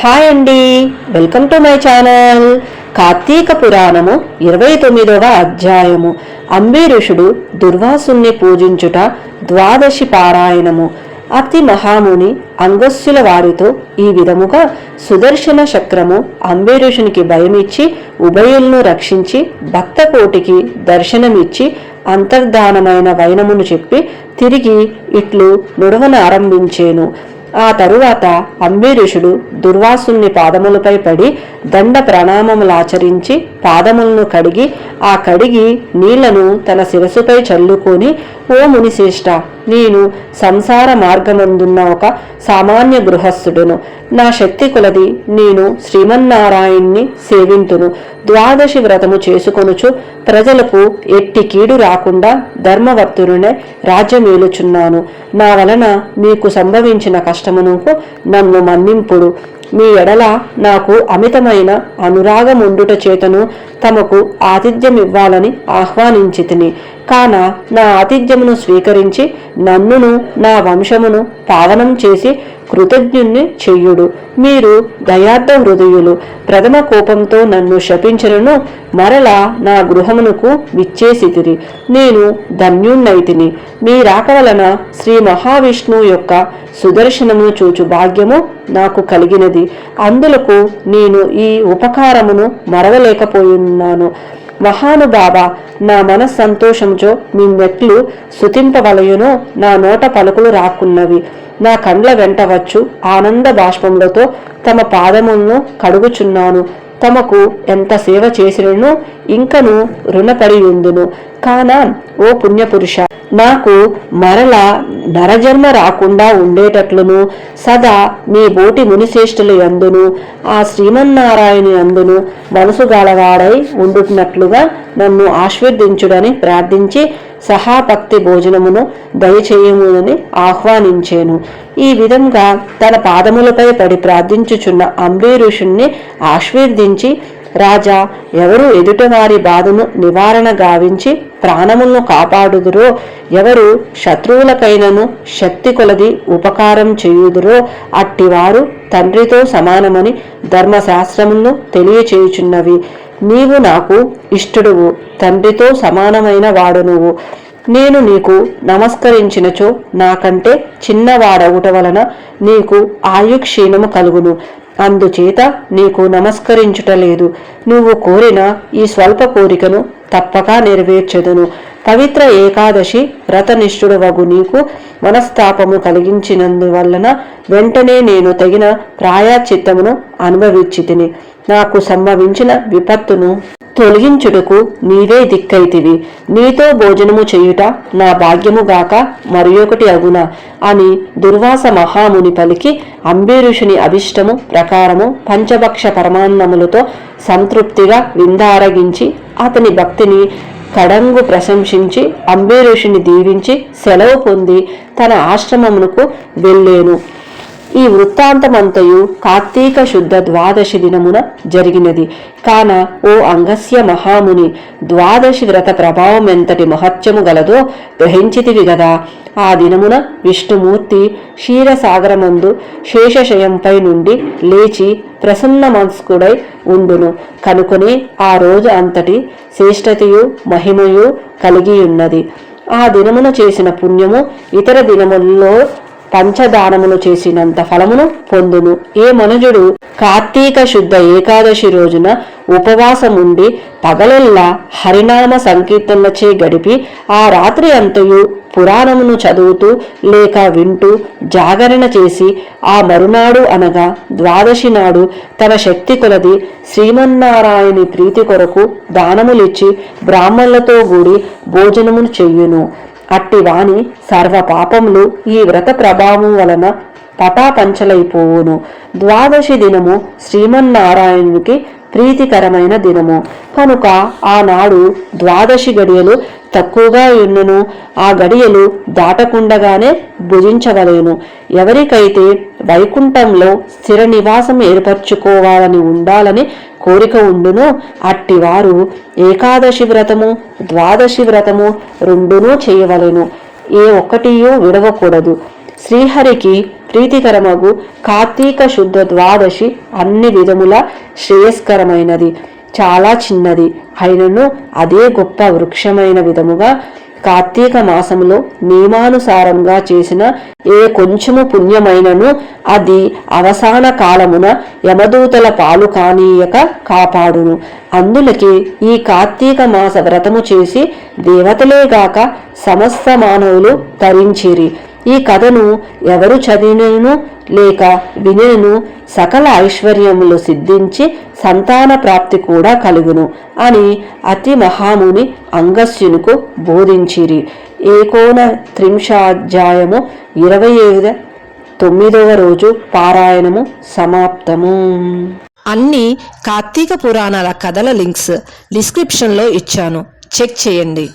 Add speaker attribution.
Speaker 1: Hi అండి. Welcome to my channel. Kartika Puranamu ఇరవై తొమ్మిదవ అధ్యాయము. అంబీరుషుడు దుర్వాసుని పూజించుట ద్వాదశి పారాయణము. అతి మహాముని అంగస్సుల వారితో ఈ విధముగా సుదర్శన చక్రము అంబీరుషునికి భయమిచ్చి ఉభయులను రక్షించి భక్తకోటికి దర్శనమిచ్చి అంతర్ధానమైన వైనమును చెప్పి తిరిగి ఇట్లు నుడవను ఆరంభించేను. ఆ తరువాత అంబీరుషుడు దుర్వాసుని పాదములపై పడి దండ ప్రణామములాచరించి పాదములను కడిగి ఆ కడిగి నీళ్ళను తన శిరసుపై చల్లుకొని ఓ మునిశ్రేష్ట నేను సంసార మార్గమందున్న ఒక సామాన్య గృహస్థుడును. నా శక్తి కొలది నేను శ్రీమన్నారాయణ్ణి సేవింతును. ద్వాదశి వ్రతము చేసుకొనుచు ప్రజలకు ఎట్టి కీడు రాకుండా ధర్మవర్తునునే రాజ్యమేలుచున్నాను. నా వలన మీకు సంభవించిన కష్టమునకు నన్ను మన్నింపుడు. మీ ఎడల నాకు అమితమైన అనురాగముండుట చేతను తమకు ఆతిథ్యమివ్వాలని ఆహ్వానించి తిని కాన నా ఆతిథ్యమును స్వీకరించి నన్నును నా వంశమును పావనం చేసి కృతజ్ఞుణ్ణి చెయ్యుడు మీరు దయార్థ హృదయులు. ప్రథమ కోపంతో నన్ను శపించను మరలా నా గృహమునకు విచ్చేసితిరి. నేను ధన్యుణ్ణైతిని. మీ రాక వలన శ్రీ మహావిష్ణువు యొక్క సుదర్శనమును చూచు భాగ్యము నాకు కలిగినది. అందులకు నేను ఈ ఉపకారమును మరవలేకపోయున్నాను. మహానుభావ నా మనస్సంతోషంచో మీ మెట్లు శుతింపవలయునో నా నోట పలుకులు రాకున్నవి. నా కండ్ల వెంట వచ్చు ఆనంద బాష్పములతో తమ పాదములను కడుగుచున్నాను. తమకు ఎంత సేవ చేసినను ఇంకను రుణపడి ఉందును కాన ఓ పుణ్యపురుష నాకు మరల నరజన్మ రాకుండా ఉండేటట్లును. సదా మీ బోటి మునిశ్రేష్ఠులు యందును ఆ శ్రీమన్నారాయణ అందును మనసు గలవాడై ఉండునట్లుగా నన్ను ఆశీర్దించుడని ప్రార్థించి సహాభక్తి భోజనమును దయచేయమునని ఆహ్వానించాను. ఈ విధంగా తన పాదములపై పడి ప్రార్థించుచున్న అంబీరుషుణ్ణి ఆశీర్దించి రాజా ఎవరు ఎదుటవారి బాధను నివారణ గావించి ప్రాణములను కాపాడుదురో ఎవరు శత్రువులకైనను శక్తి కొలది ఉపకారం చేయుదురో అట్టివారు తండ్రితో సమానమని ధర్మశాస్త్రములను తెలియచేయుచున్నవి. నీవు నాకు ఇష్టడువు. తండ్రితో సమానమైన వాడు నువ్వు. నేను నీకు నమస్కరించినచో నాకంటే చిన్నవాడవుట వలన నీకు ఆయుక్షీణము కలుగును. అందుచేత నీకు నమస్కరించుటలేదు నువ్వు కోరిన ఈ స్వల్ప కోరికను తప్పక నెరవేర్చెదను. పవిత్ర ఏకాదశి వ్రతనిష్ఠుడవగు నీకు మనస్తాపము కలిగించినందువలన వెంటనే నేను తగిన ప్రాయాచిత్తమును అనుభవించి తిని నాకు సంభవించిన విపత్తును తొలగించుటకు నీవే దిక్కైతివి. నీతో భోజనము చేయుట నా భాగ్యముగాక మరి ఒకటి అగున అని దుర్వాస మహాముని పలికి అంబీరుషుని అభిష్టము ప్రకారము పంచభక్ష పరమాన్నములతో సంతృప్తిగా విందారగించి అతని భక్తిని కడంగు ప్రశంసించి అంబీరుషుని దీవించి సెలవు పొంది తన ఆశ్రమమునకు వెళ్ళేను. ఈ వృత్తాంతమంతయు కార్తీక శుద్ధ ద్వాదశి దినమున జరిగినది. కాన ఓ అంగస్య మహాముని ద్వాదశి వ్రత ప్రభావం ఎంతటి మహత్యము గలదో గ్రహించితివి గదా. ఆ దినమున విష్ణుమూర్తి క్షీరసాగరమందు శేషశయంపై నుండి లేచి ప్రసన్న మనస్కుడై ఉండును. కనుకొని ఆ రోజు అంతటి శ్రేష్టతయు మహిమయు కలిగియున్నది. ఆ దినమున చేసిన పుణ్యము ఇతర దినముల్లో పంచదానములు చేసినంత ఫలమును పొందును ఏ మనుజుడు కార్తీక శుద్ధ ఏకాదశి రోజున ఉపవాసముండి పగలెల్లా హరినామ సంకీర్తనలచే గడిపి ఆ రాత్రి అంతయు పురాణమును చదువుతూ లేక వింటూ జాగరణ చేసి ఆ మరునాడు అనగా ద్వాదశి నాడు తన శక్తి కొలది శ్రీమన్నారాయణి ప్రీతి కొరకు దానములిచ్చి బ్రాహ్మణులతో కూడి భోజనమును చెయ్యును అట్టివాణి సర్వపాపములు సర్వ పాపములు ఈ వ్రత ప్రభావం వలన పటాపంచలైపోవును. ద్వాదశి దినము శ్రీమన్నారాయణునికి ప్రీతికరమైన దినము. కనుక ఆనాడు ద్వాదశి గడియలు తక్కువగా ఉన్నను ఆ గడియలు దాటకుండగానే భుజించవలేను. ఎవరికైతే వైకుంఠంలో స్థిర నివాసం ఏర్పరచుకోవాలని ఉండాలని కోరిక ఉండునో అట్టివారు ఏకాదశి వ్రతము ద్వాదశి వ్రతము రెండునూ చేయవలెను. ఏ ఒక్కటియూ విడవకూడదు. శ్రీహరికి ప్రీతికరమగు కార్తీక శుద్ధ ద్వాదశి అన్ని విధముల శ్రేయస్కరమైనది. చాలా చిన్నది. అయినను అదే గొప్ప వృక్షమైన విధముగా కార్తీక మాసములో నియమానుసారంగా చేసిన ఏ కొంచెము పుణ్యమైనను అది అవసాన కాలమున యమదూతల పాలు కానీయక కాపాడును. అందులకి ఈ కార్తీక మాస వ్రతము చేసి దేవతలేగాక సమస్త మానవులు తరించిరి. ఈ కథను ఎవరు చదివినను లేక వినను సకల ఐశ్వర్యములు సిద్ధించి సంతాన ప్రాప్తి కూడా కలుగును అని అతి మహాముని అంగస్యునుకు బోధించిరి. ఏకోన త్రింశాధ్యాయము ఇరవై ఐదు తొమ్మిదవ రోజు పారాయణము సమాప్తము.
Speaker 2: అన్ని కార్తీక పురాణాల కథల లింక్స్ డిస్క్రిప్షన్లో ఇచ్చాను. చెక్ చేయండి.